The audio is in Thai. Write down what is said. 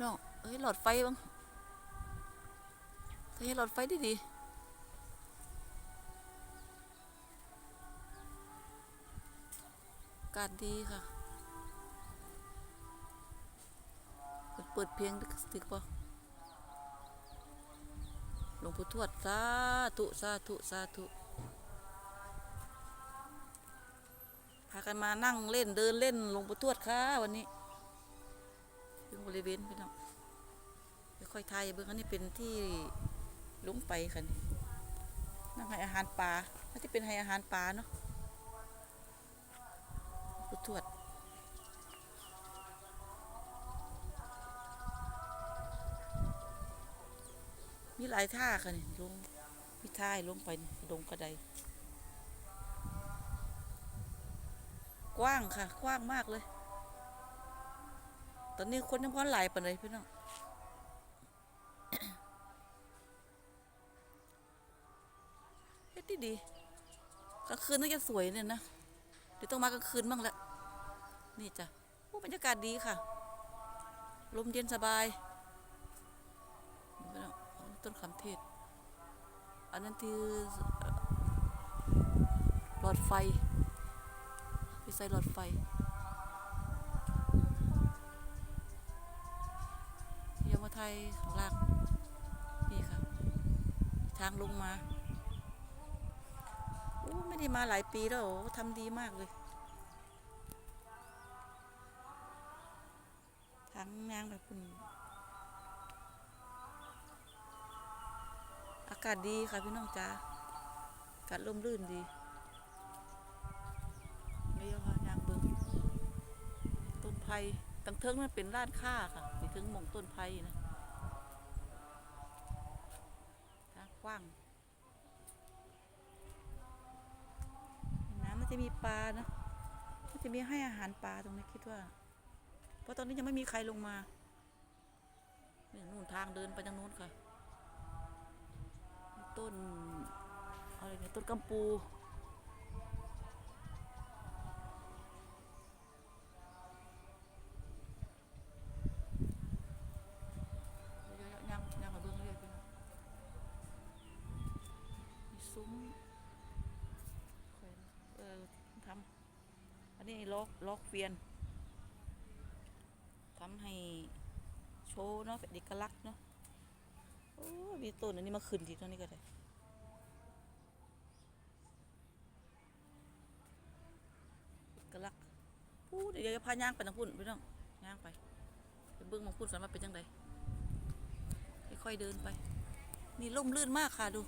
น้องเอ้ยหลอดไฟบ้างเธอให้หลอดไฟดีดีๆกาศดีค่ะ เปิดเปิดเพลงดึกปะหลวงปู่ทวดสาธุสาธุสาธุพากันมานั่งเล่นเดินเล่นหลวงปู่ทวดค่ะวันนี้ บริเวณพี่น้องเดี๋ยวค่อยทายเบื้องอันนี้เป็นที่ลุงไปค่ะนี่นั่งให้อาหารปลาน่าจะเป็นให้อาหารปลาเนาะหลวงปู่ทวดมีหลายท่าค่ะนี่ลงมีท่ายลงไปนี่ลงกระไดกว้างค่ะ กว้างมากเลย ตอนนี้คนยังพอหลายปานเลยพี่น้องเฮ็ดดีดีๆกลางคืนน่าจะสวยเนี่ยนะ เดี๋ยวต้องมากลางคืนบ้างละ นี่จ้ะโอ้บรรยากาศดีค่ะ ลมเย็นสบายไม่ต้องเอาต้นคำเทศ อันนั้นคือหลอดไฟวิสัยหลอดไฟ ยามาไทยข้างล่างนี่ค่ะ ทางลงมาโอ้ไม่ได้มาหลายปีแล้วทำดีมากเลยทางนางแบบคุณอากาศดีค่ะพี่น้องจ้าอากาศร่มรื่นดีไม่ยอค่ะยางเบิ้งต้นไผ่ตั้งเทิงนั่นเป็นร้านค้าค่ะไปถึงมงต้นไผ่นะทาง กว้าง น้ำมันจะมีปลานะมันจะมีให้อาหารปลาตรงนี้คิดว่า เพราะตอนนี้ยังไม่มีใครลงมานี่นู่นทางเดินไปทางนู้นค่ะ ต้นอะไรเนี่ยต้นกัมปู นนี้ล็อกล็อกเวียนทำให้โชว์เนาะเป็นเอกลักษณ์เนาะโอ้ยมีต้นอันนี้มาขึ้นทีเท่านี้ก็ได้กระลักพูดเดี๋ยวจะพาย่างไปทางพุ่นไปน้องย่างไปไปเบิ้งมังพุ่นกันว่าเป็นจังไดค่อยๆเดินไป นี่ร่มรื่นมากค่ะดู